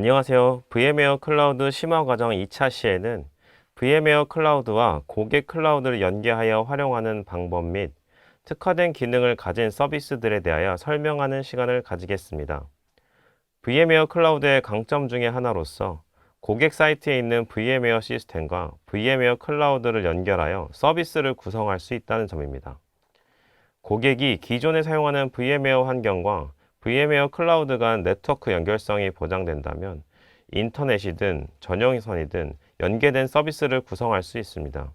안녕하세요. VM웨어 클라우드 심화 과정 2차 시에는 VM웨어 클라우드와 고객 클라우드를 연계하여 활용하는 방법 및 특화된 기능을 가진 서비스들에 대하여 설명하는 시간을 가지겠습니다. VM웨어 클라우드의 강점 중에 하나로서 고객 사이트에 있는 VM웨어 시스템과 VM웨어 클라우드를 연결하여 서비스를 구성할 수 있다는 점입니다. 고객이 기존에 사용하는 VM웨어 환경과 VM웨어 클라우드 간 네트워크 연결성이 보장된다면 인터넷이든 전용선이든 연계된 서비스를 구성할 수 있습니다.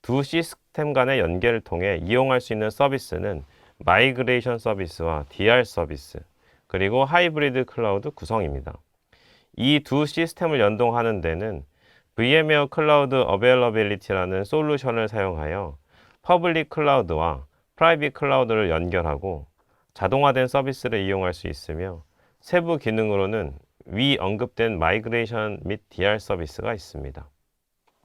두 시스템 간의 연계를 통해 이용할 수 있는 서비스는 마이그레이션 서비스와 DR 서비스, 그리고 하이브리드 클라우드 구성입니다. 이 두 시스템을 연동하는 데는 VM웨어 클라우드 어베일러빌리티라는 솔루션을 사용하여 퍼블릭 클라우드와 프라이빗 클라우드를 연결하고 자동화된 서비스를 이용할 수 있으며 세부 기능으로는 위 언급된 마이그레이션 및 DR 서비스가 있습니다.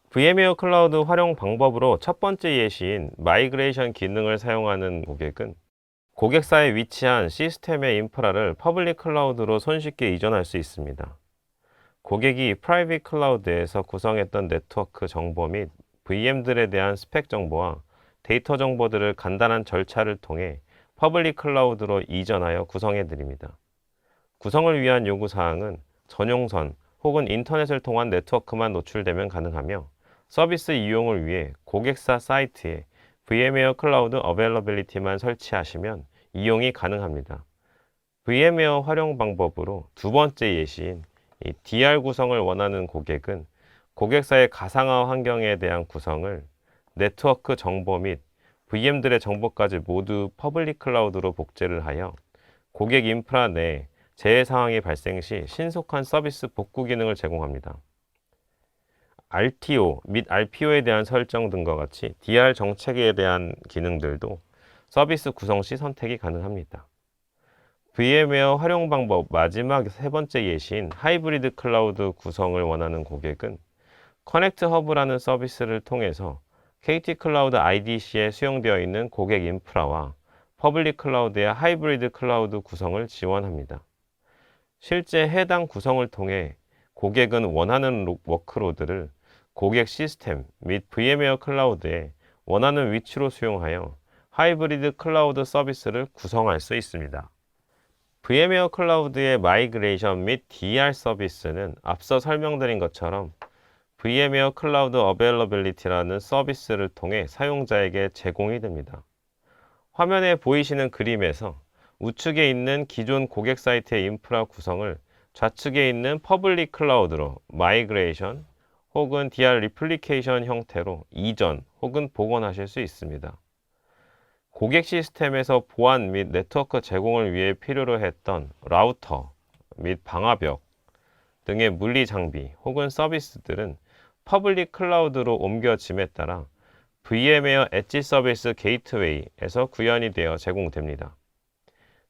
VM웨어 클라우드 활용 방법으로 첫 번째 예시인 마이그레이션 기능을 사용하는 고객은 고객사에 위치한 시스템의 인프라를 퍼블릭 클라우드로 손쉽게 이전할 수 있습니다. 고객이 프라이빗 클라우드에서 구성했던 네트워크 정보 및 VM들에 대한 스펙 정보와 데이터 정보들을 간단한 절차를 통해 퍼블릭 클라우드로 이전하여 구성해 드립니다. 구성을 위한 요구 사항은 전용선 혹은 인터넷을 통한 네트워크만 노출되면 가능하며 서비스 이용을 위해 고객사 사이트에 VM웨어 클라우드 어베일러빌리티만 설치하시면 이용이 가능합니다. VM웨어 활용 방법으로 두 번째 예시인 이 DR 구성을 원하는 고객은 고객사의 가상화 환경에 대한 구성을 네트워크 정보 및 VM들의 정보까지 모두 퍼블릭 클라우드로 복제를 하여 고객 인프라 내 재해 상황이 발생 시 신속한 서비스 복구 기능을 제공합니다. RTO 및 RPO에 대한 설정 등과 같이 DR 정책에 대한 기능들도 서비스 구성 시 선택이 가능합니다. VM웨어 활용 방법 마지막 세 번째 예시인 하이브리드 클라우드 구성을 원하는 고객은 커넥트 허브라는 서비스를 통해서 KT 클라우드 IDC에 수용되어 있는 고객 인프라와 퍼블릭 클라우드의 하이브리드 클라우드 구성을 지원합니다. 실제 해당 구성을 통해 고객은 원하는 워크로드를 고객 시스템 및 VM웨어 클라우드에 원하는 위치로 수용하여 하이브리드 클라우드 서비스를 구성할 수 있습니다. VM웨어 클라우드의 마이그레이션 및 DR 서비스는 앞서 설명드린 것처럼 VM웨어 클라우드 어베일러빌리티라는 서비스를 통해 사용자에게 제공이 됩니다. 화면에 보이시는 그림에서 우측에 있는 기존 고객 사이트의 인프라 구성을 좌측에 있는 퍼블릭 클라우드로 마이그레이션 혹은 DR 리플리케이션 형태로 이전 혹은 복원하실 수 있습니다. 고객 시스템에서 보안 및 네트워크 제공을 위해 필요로 했던 라우터 및 방화벽 등의 물리 장비 혹은 서비스들은 퍼블릭 클라우드로 옮겨짐에 따라 VM웨어 엣지 서비스 게이트웨이에서 구현이 되어 제공됩니다.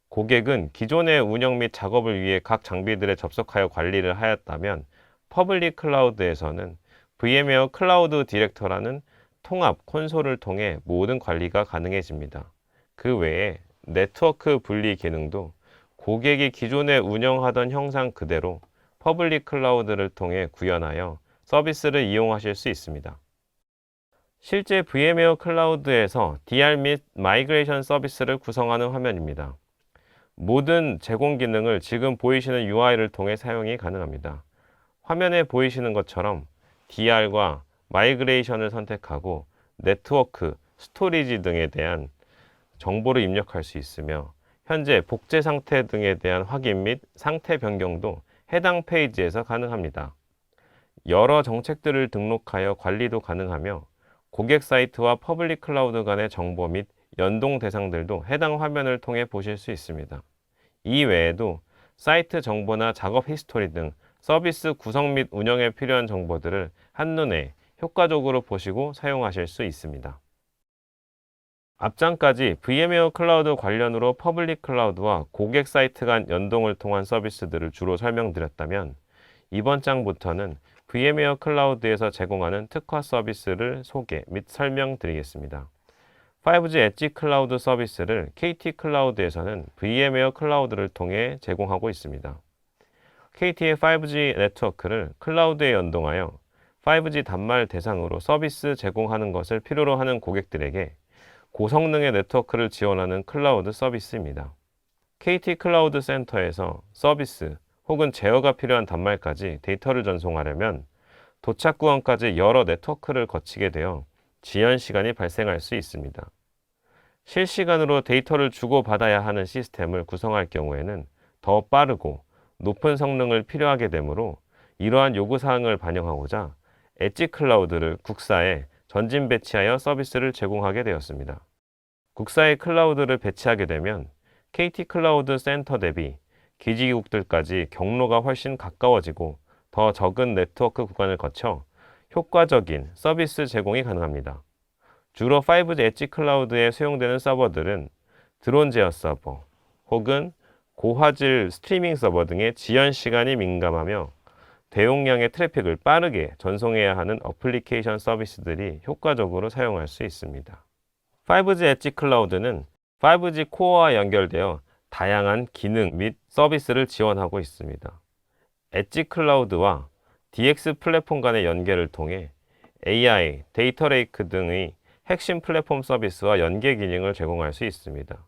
고객은 기존의 운영 및 작업을 위해 각 장비들에 접속하여 관리를 하였다면 퍼블릭 클라우드에서는 VM웨어 클라우드 디렉터라는 통합 콘솔을 통해 모든 관리가 가능해집니다. 그 외에 네트워크 분리 기능도 고객이 기존에 운영하던 형상 그대로 퍼블릭 클라우드를 통해 구현하여 서비스를 이용하실 수 있습니다. 실제 VM웨어 클라우드에서 DR 및 마이그레이션 서비스를 구성하는 화면입니다. 모든 제공 기능을 지금 보이시는 UI를 통해 사용이 가능합니다. 화면에 보이시는 것처럼 DR과 마이그레이션을 선택하고 네트워크, 스토리지 등에 대한 정보를 입력할 수 있으며 현재 복제 상태 등에 대한 확인 및 상태 변경도 해당 페이지에서 가능합니다. 여러 정책들을 등록하여 관리도 가능하며 고객 사이트와 퍼블릭 클라우드 간의 정보 및 연동 대상들도 해당 화면을 통해 보실 수 있습니다. 이 외에도 사이트 정보나 작업 히스토리 등 서비스 구성 및 운영에 필요한 정보들을 한눈에 효과적으로 보시고 사용하실 수 있습니다. 앞장까지 VM웨어 클라우드 관련으로 퍼블릭 클라우드와 고객 사이트 간 연동을 통한 서비스들을 주로 설명드렸다면 이번 장부터는 VM웨어 클라우드에서 제공하는 특화 서비스를 소개 및 설명드리겠습니다. 5G 엣지 클라우드 서비스를 KT 클라우드에서는 VM웨어 클라우드를 통해 제공하고 있습니다. KT의 5G 네트워크를 클라우드에 연동하여 5G 단말 대상으로 서비스 제공하는 것을 필요로 하는 고객들에게 고성능의 네트워크를 지원하는 클라우드 서비스입니다. KT 클라우드 센터에서 서비스 혹은 제어가 필요한 단말까지 데이터를 전송하려면 도착 구간까지 여러 네트워크를 거치게 되어 지연 시간이 발생할 수 있습니다. 실시간으로 데이터를 주고받아야 하는 시스템을 구성할 경우에는 더 빠르고 높은 성능을 필요하게 되므로 이러한 요구사항을 반영하고자 엣지 클라우드를 국사에 전진 배치하여 서비스를 제공하게 되었습니다. 국사에 클라우드를 배치하게 되면 KT 클라우드 센터 대비 기지국들까지 경로가 훨씬 가까워지고 더 적은 네트워크 구간을 거쳐 효과적인 서비스 제공이 가능합니다. 주로 5G 엣지 클라우드에 수용되는 서버들은 드론 제어 서버 혹은 고화질 스트리밍 서버 등의 지연 시간이 민감하며 대용량의 트래픽을 빠르게 전송해야 하는 어플리케이션 서비스들이 효과적으로 사용할 수 있습니다. 5G 엣지 클라우드는 5G 코어와 연결되어 다양한 기능 및 서비스를 지원하고 있습니다. 엣지 클라우드와 DX 플랫폼 간의 연계를 통해 AI, 데이터 레이크 등의 핵심 플랫폼 서비스와 연계 기능을 제공할 수 있습니다.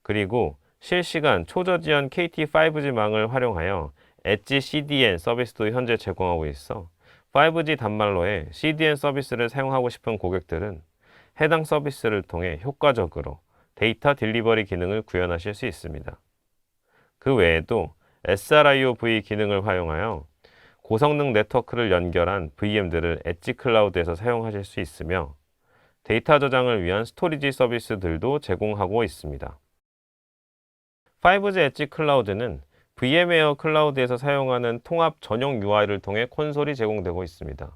그리고 실시간 초저지연 KT 5G망을 활용하여 엣지 CDN 서비스도 현재 제공하고 있어 5G 단말로의 CDN 서비스를 사용하고 싶은 고객들은 해당 서비스를 통해 효과적으로 데이터 딜리버리 기능을 구현하실 수 있습니다. 그 외에도 SRIOV 기능을 활용하여 고성능 네트워크를 연결한 VM들을 엣지 클라우드에서 사용하실 수 있으며 데이터 저장을 위한 스토리지 서비스들도 제공하고 있습니다. 5G 엣지 클라우드는 VM웨어 클라우드에서 사용하는 통합 전용 UI를 통해 콘솔이 제공되고 있습니다.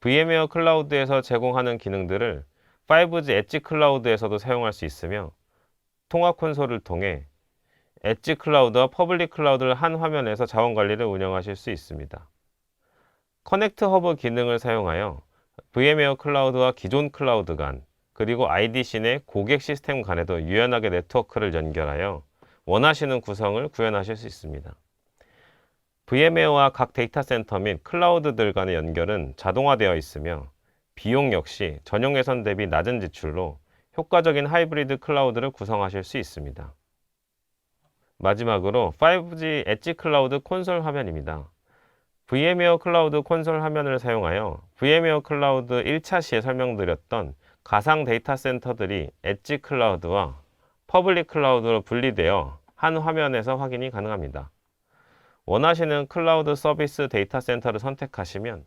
VM웨어 클라우드에서 제공하는 기능들을 5G 엣지 클라우드에서도 사용할 수 있으며 통합 콘솔을 통해 엣지 클라우드와 퍼블릭 클라우드를 한 화면에서 자원 관리를 운영하실 수 있습니다. 커넥트 허브 기능을 사용하여 VM웨어 클라우드와 기존 클라우드 간 그리고 IDC 내 고객 시스템 간에도 유연하게 네트워크를 연결하여 원하시는 구성을 구현하실 수 있습니다. VM웨어와 각 데이터 센터 및 클라우드들 간의 연결은 자동화되어 있으며 비용 역시 전용 예산 대비 낮은 지출로 효과적인 하이브리드 클라우드를 구성하실 수 있습니다. 마지막으로 5G 엣지 클라우드 콘솔 화면입니다. VM웨어 클라우드 콘솔 화면을 사용하여 VM웨어 클라우드 1차 시에 설명드렸던 가상 데이터 센터들이 엣지 클라우드와 퍼블릭 클라우드로 분리되어 한 화면에서 확인이 가능합니다. 원하시는 클라우드 서비스 데이터 센터를 선택하시면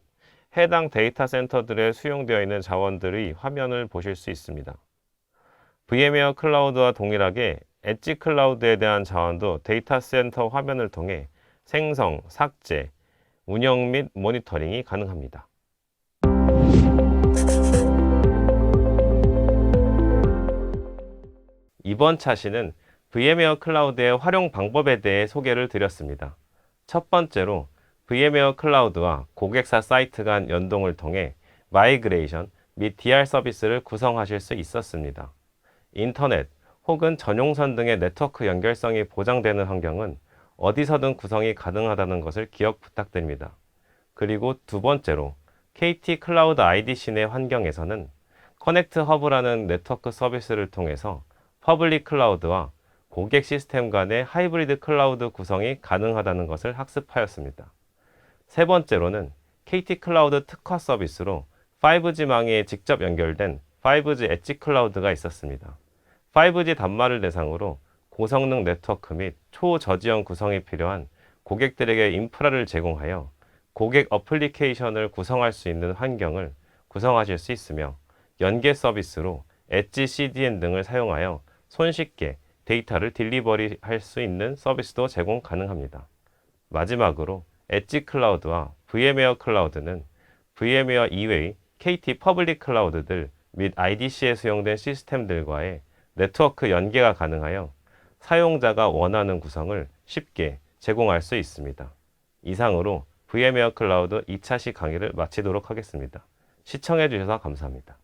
해당 데이터 센터들에 수용되어 있는 자원들의 화면을 보실 수 있습니다. VM웨어 클라우드와 동일하게 엣지 클라우드에 대한 자원도 데이터 센터 화면을 통해 생성, 삭제, 운영 및 모니터링이 가능합니다. 이번 차시는 VM웨어 클라우드의 활용 방법에 대해 소개를 드렸습니다. 첫 번째로 VM웨어 클라우드와 고객사 사이트 간 연동을 통해 마이그레이션 및 DR 서비스를 구성하실 수 있었습니다. 인터넷 혹은 전용선 등의 네트워크 연결성이 보장되는 환경은 어디서든 구성이 가능하다는 것을 기억 부탁드립니다. 그리고 두 번째로 KT 클라우드 IDC 내 환경에서는 커넥트 허브라는 네트워크 서비스를 통해서 퍼블릭 클라우드와 고객 시스템 간의 하이브리드 클라우드 구성이 가능하다는 것을 학습하였습니다. 세 번째로는 KT 클라우드 특화 서비스로 5G망에 직접 연결된 5G 엣지 클라우드가 있었습니다. 5G 단말을 대상으로 고성능 네트워크 및 초저지연 구성이 필요한 고객들에게 인프라를 제공하여 고객 어플리케이션을 구성할 수 있는 환경을 구성하실 수 있으며 연계 서비스로 엣지 CDN 등을 사용하여 손쉽게 데이터를 딜리버리 할 수 있는 서비스도 제공 가능합니다. 마지막으로 엣지 클라우드와 VM웨어 클라우드는 VM웨어 이외의 KT 퍼블릭 클라우드들 및 IDC에 수용된 시스템들과의 네트워크 연계가 가능하여 사용자가 원하는 구성을 쉽게 제공할 수 있습니다. 이상으로 VM웨어 클라우드 2차시 강의를 마치도록 하겠습니다. 시청해 주셔서 감사합니다.